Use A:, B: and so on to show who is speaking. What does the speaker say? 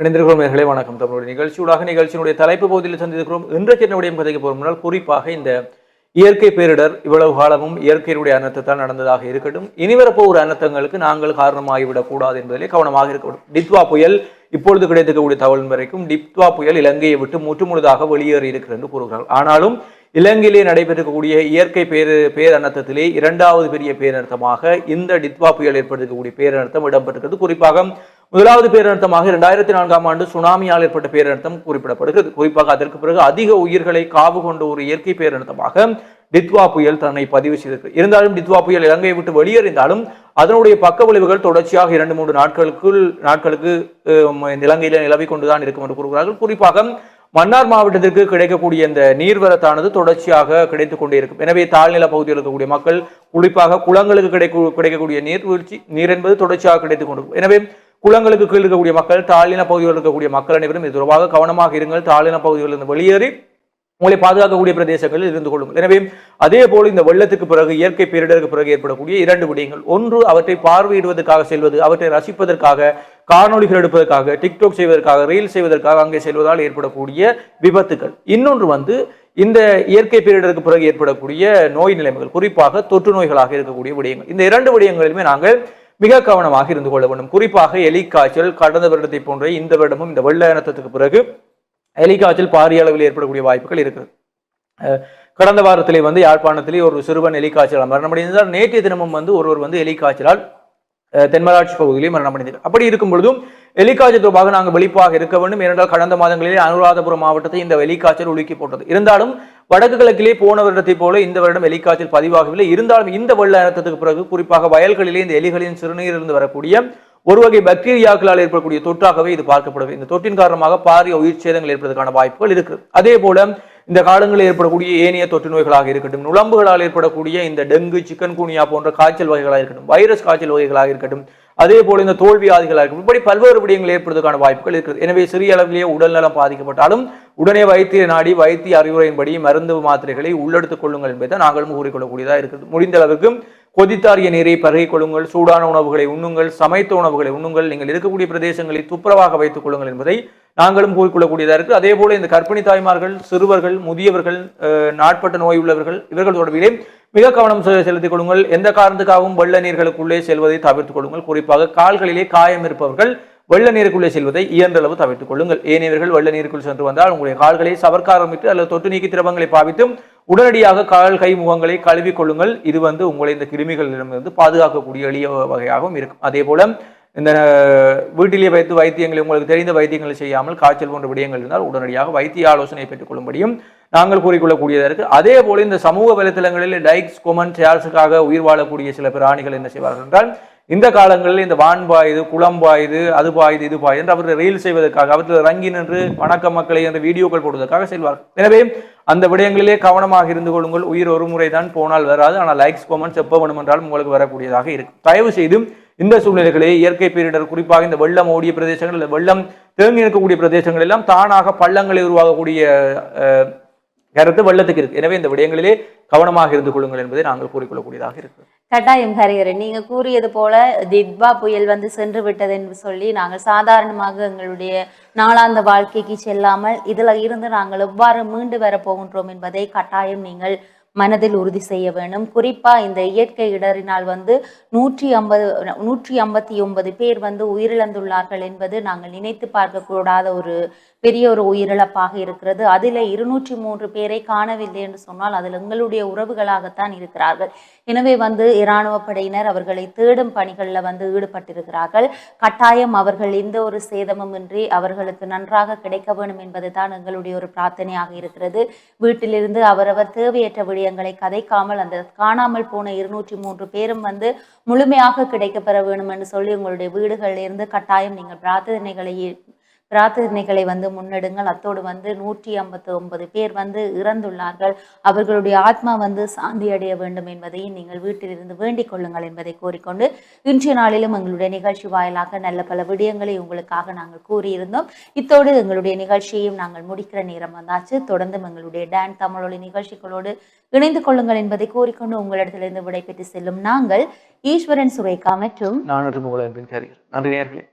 A: இணைந்திருக்கிறோம் நேர்களை வணக்கம். தமிழுடைய நிகழ்ச்சியூடாக நிகழ்ச்சியினுடைய தலைப்பு பகுதியில் சந்திருக்கிறோம் இன்றைக்கு என்ன கதைக்கு கதைக்கு முன்னால் குறிப்பாக இந்த இயற்கை பேரிடர் இவ்வளவு காலமும் இயற்கையினுடைய அனர்த்தத்தால் நடந்ததாக இருக்கட்டும். இனிவரப்போ ஒரு அனர்த்தங்களுக்கு நாங்கள் காரணமாகிவிடக் கூடாது என்பதிலே கவனமாக இருக்க டித்வா புயல் இப்பொழுது கிடைத்திருக்கக்கூடிய தகவல் வரைக்கும் டித்வா புயல் இலங்கையை விட்டு முற்றுமுழுதாக வெளியேறி இருக்கிறது என்று கூறுகிறார்கள். ஆனாலும் இலங்கையிலே நடைபெற்றிருக்கக்கூடிய இயற்கை பேரு பேரனர்த்தத்திலே இரண்டாவது பெரிய பேரனர்த்தமாக இந்த டித்வா புயல் ஏற்படுத்தக்கூடிய பேரனர்த்தம் இடம்பெற்றிருக்கிறது. குறிப்பாக முதலாவது பேரழுத்தமாக இரண்டாயிரத்தி நான்காம் ஆண்டு சுனாமியால் ஏற்பட்ட பேரழுத்தம் குறிப்பிடப்படுகிறது. குறிப்பாக அதற்கு பிறகு அதிக உயிர்களை காவு கொண்ட ஒரு இயற்கை பேரழுத்தமாக டித்வா புயல் தன்னை பதிவு செய்திருக்கு இருந்தாலும் டித்வா புயல் இலங்கையை விட்டு வெளியேறிந்தாலும் அதனுடைய பக்க விளைவுகள் தொடர்ச்சியாக இரண்டு மூன்று நாட்களுக்குள் நாட்களுக்கு இந்த இலங்கையில நிலவி கொண்டுதான் இருக்கும் என்று கூறுகிறார்கள். குறிப்பாக மன்னார் மாவட்டத்திற்கு கிடைக்கக்கூடிய இந்த நீர்வரத்தானது தொடர்ச்சியாக கிடைத்துக் கொண்டே இருக்கும். எனவே தாழ்நில பகுதியில் இருக்கக்கூடிய மக்கள் குறிப்பாக குளங்களுக்கு கிடைக்க கிடைக்கக்கூடிய நீர்வீழ்ச்சி நீர் என்பது தொடர்ச்சியாக கிடைத்துக் கொண்டிருக்கும். எனவே குளங்களுக்கு கீழ் இருக்கக்கூடிய மக்கள் தாழ்நில பகுதிகளில் இருக்கக்கூடிய மக்கள் அனைவரும் இது தொடர்பாக கவனமாக இருங்கள். தாழ்நில பகுதிகளில் இருந்து வெளியேறி உங்களை பாதுகாக்கக்கூடிய பிரதேசங்களில் இருந்து கொள்ளுங்கள். எனவே அதே போல இந்த வெள்ளத்துக்கு பிறகு இயற்கை பேரிடருக்கு பிறகு ஏற்படக்கூடிய இரண்டு விடயங்கள். ஒன்று அவற்றை பார்வையிடுவதற்காக செல்வது அவற்றை ரசிப்பதற்காக காணொலிகள் எடுப்பதற்காக டிக்டாக் செய்வதற்காக ரீல் செய்வதற்காக அங்கே செல்வதால் ஏற்படக்கூடிய விபத்துக்கள் இன்னொன்று வந்து இந்த இயற்கை பேரிடருக்கு பிறகு ஏற்படக்கூடிய நோய் நிலைமைகள் குறிப்பாக தொற்று நோய்களாக இருக்கக்கூடிய விடயங்கள். இந்த இரண்டு விடயங்களிலுமே நாங்கள் மிக கவனமாக இருந்து கொள்ள வேண்டும். குறிப்பாக எலிக்காய்ச்சல் கடந்த வருடத்தை போன்ற இந்த வருடமும் இந்த வெள்ள இனத்தத்துக்கு பிறகு எலிக்காய்ச்சல் பாரிய அளவில் ஏற்படக்கூடிய வாய்ப்புகள் இருக்குது. அஹ் கடந்த வாரத்திலே வந்து யாழ்ப்பாணத்திலே ஒரு சிறுவன் எலிக்காய்ச்சலால் மரணமடைந்தால் நேற்றைய தினமும் வந்து ஒருவர் வந்து எலிக்காய்ச்சலால் அஹ் தென்மராட்சி பகுதியிலே மரணமடைந்தார் அப்படி இருக்கும் பொழுதும் எலிக்காய்ச்சல் தொடர்பாக நாங்கள் வெளிப்பாக இருக்க வேண்டும். ஏனென்றால் கடந்த மாதங்களிலே அனுராதபுரம் மாவட்டத்தை இந்த எலிக்காய்ச்சல் உலுக்கி போட்டது. இருந்தாலும் வடக்கு கிழக்கிலே போன வருடத்தை போல இந்த வருடம் எலிக்காய்ச்சல் பதிவாகவில்லை. இருந்தாலும் இந்த வெள்ள அழுத்தத்துக்கு பிறகு குறிப்பாக வயல்களிலே இந்த எலிகளின் சிறுநீரிலிருந்து வரக்கூடிய ஒரு வகை பாக்டீரியாக்களால் ஏற்படக்கூடிய தொற்றாகவே இது பார்க்கப்படுது இந்த தொற்றின் காரணமாக பாரிய உயிர் சேதங்கள் ஏற்பதற்கான வாய்ப்புகள் இருக்கு. அதே போல இந்த காலங்களில் ஏற்படக்கூடிய ஏனைய தொற்று நோய்களாக இருக்கட்டும் நுழம்புகளால் ஏற்படக்கூடிய இந்த டெங்கு சிக்கன் குனியா போன்ற காய்ச்சல் வகைகளாக இருக்கட்டும் வைரஸ் காய்ச்சல் வகைகளாக இருக்கட்டும் அதே போல இந்த தோல்வி ஆதிகளாக இருக்கட்டும் இப்படி பல்வேறு விடயங்கள் ஏற்படுவதற்கான வாய்ப்புகள் இருக்கிறது எனவே சிறிய அளவிலேயே உடல்நலம் பாதிக்கப்பட்டாலும் உடனே வைத்திய நாடி வைத்திய அறிவுரையின்படி மருந்து மாத்திரைகளை உள்ளெடுத்துக் கொள்ளுங்கள் என்பதை நாங்களும் கூறிக்கொள்ளக்கூடியதாக இருக்கிறது முடிந்த அளவுக்கு கொதித்தாரிய நீரை பருகிக் கொள்ளுங்கள் சூடான உணவுகளை உண்ணுங்கள் சமைத்த உணவுகளை உண்ணுங்கள் நீங்கள் இருக்கக்கூடிய பிரதேசங்களை துப்புரவாக வைத்துக் கொள்ளுங்கள் என்பதை நாங்களும் கூறிக்கொள்ளக்கூடியதாக இருக்கு அதே போல இந்த கர்ப்பிணி தாய்மார்கள் சிறுவர்கள் முதியவர்கள் நாட்பட்ட நோய் உள்ளவர்கள் இவர்கள் தொடர்பிலே மிக கவனம் செ- செலுத்திக் கொள்ளுங்கள். எந்த காரணத்துக்காகவும் வெள்ள நீர்களுக்குள்ளே செல்வதை தவிர்த்துக் கொள்ளுங்கள். குறிப்பாக கால்களிலே காயம் இருப்பவர்கள் வெள்ள நீருக்குள்ளே செல்வதை இயன்றளவு தவிர்த்துக் கொள்ளுங்கள். ஏனையவர்கள் வெள்ள நீருக்குள் சென்று வந்தால்? உங்களுடைய கால்களை சவர்க்க ஆரம்பித்து அல்லது தொட்டு நீக்கி திரவங்களை பாவித்தும் உடனடியாக கால் கை முகங்களை கழுவி கொள்ளுங்கள். இது வந்து உங்களை இந்த கிருமிகளிடமிருந்து பாதுகாக்கக்கூடிய எளிய வகையாகவும் இருக்கும். அதே போல இந்த வீட்டிலேயே வைத்து வைத்தியங்களை உங்களுக்கு தெரிந்த வைத்தியங்களை செய்யாமல் காய்ச்சல் போன்ற விடயங்கள் இருந்தால் உடனடியாக வைத்திய ஆலோசனை பெற்றுக் கொள்ளும்படியும் நாங்கள் கூறிக்கொள்ளக்கூடியதாக இருக்குது அதே போல இந்த சமூக வலைத்தளங்களில் லைக்ஸ் கொமன் ஷேர்ஸுக்காக உயிர் வாழக்கூடிய சில பிராணிகள் என்ன செய்வார்கள் என்றால் இந்த காலங்களில் இந்த வான் பாயுது குளம் பாயுது அது பாயுது இது பாயுது என்று அவர்கள் ரயில் செய்வதற்காக அவர்கள் ரங்கி நின்று வணக்க மக்களை என்ற வீடியோக்கள் போடுவதற்காக செல்வார்கள். எனவே அந்த விடயங்களிலே கவனமாக இருந்து கொள்ளுங்கள். உயிர் ஒரு முறை தான் போனால் வராது. ஆனால் லைக்ஸ் கமெண்ட்ஸ் எப்போ வேணுமென்றாலும் உங்களுக்கு வரக்கூடியதாக இருக்கும். தயவு செய்து இந்த சூழ்நிலைகளே இயற்கை பேரிடர் குறிப்பாக இந்த வெள்ளம் ஓடிய பிரதேசங்கள் இல்லை வெள்ளம் தேங்கி நிற்கக்கூடிய பிரதேசங்கள் எல்லாம் தானாக பள்ளங்களை உருவாகக்கூடிய கருத்து வெள்ளத்துக்கு இருக்கு. எனவே இந்த விடயங்களிலே கவனமாக இருந்து கொள்ளுங்கள் என்பதை நாங்கள் கூறிக்கொள்ளக்கூடியதாக இருக்கு.
B: கட்டாயம் ஹரிஹரன். நீங்க கூறியது போல திட்பா புயல் வந்து சென்று விட்டது என்று சொல்லி நாங்கள் சாதாரணமாக எங்களுடைய நாளாந்த வாழ்க்கைக்கு செல்லாமல் இதுல இருந்து நாங்கள் எவ்வாறு மீண்டு வர போகின்றோம் என்பதை கட்டாயம் நீங்கள் மனதில் உறுதி செய்ய வேண்டும். குறிப்பா இந்த இயற்கை இடரினால் வந்து நூற்றி ஐம்பது நூற்றி ஐம்பத்தி ஒன்பது பேர் வந்து உயிரிழந்துள்ளார்கள் என்பது நாங்கள் நினைத்து பார்க்கக்கூடாத ஒரு பெரிய ஒரு உயிரிழப்பாக இருக்கிறது. அதில் இருநூற்றி மூன்று பேரை காணவில்லை என்று சொன்னால் அதில் எங்களுடைய உறவுகளாகத்தான் இருக்கிறார்கள். எனவே வந்து இராணுவ படையினர் அவர்களை தேடும் பணிகளில் வந்து ஈடுபட்டிருக்கிறார்கள். கட்டாயம் அவர்கள் எந்த ஒரு சேதமும் இன்றி அவர்களுக்கு நன்றாக கிடைக்க வேண்டும் என்பது தான் எங்களுடைய ஒரு பிரார்த்தனையாக இருக்கிறது. வீட்டிலிருந்து அவரவர் தேவையற்ற விடயங்களை கதைக்காமல் அந்த காணாமல் போன இருநூற்றி மூன்று பேரும் வந்து முழுமையாக கிடைக்கப்பெற வேண்டும் என்று சொல்லி உங்களுடைய வீடுகளில் இருந்து கட்டாயம் நீங்கள் பிரார்த்தனைகளை பிரார்த்தனைகளை வந்து முன்னெடுங்கள். அத்தோடு வந்து நூற்றி ஐம்பத்தி ஒன்பது பேர் வந்து இறந்துள்ளார்கள். அவர்களுடைய ஆத்மா வந்து சாந்தி அடைய வேண்டும் என்பதையும் நீங்கள் வீட்டிலிருந்து வேண்டிக் கொள்ளுங்கள் என்பதை கூறிக்கொண்டு இன்றைய நாளிலும் எங்களுடைய நிகழ்ச்சி வாயிலாக நல்ல பல விடயங்களை உங்களுக்காக நாங்கள் கூறியிருந்தோம். இத்தோடு எங்களுடைய நிகழ்ச்சியையும் நாங்கள் முடிக்கிற நேரம் வந்தாச்சு. தொடர்ந்து எங்களுடைய டான் தமிழொலி நிகழ்ச்சிகளோடு இணைந்து கொள்ளுங்கள் என்பதை கூறிக்கொண்டு உங்களிடத்திலிருந்து விடைபெற்று செல்லும் நாங்கள் ஈஸ்வரன் சுரேகா மற்றும்
A: நான் நன்றி நேர்களே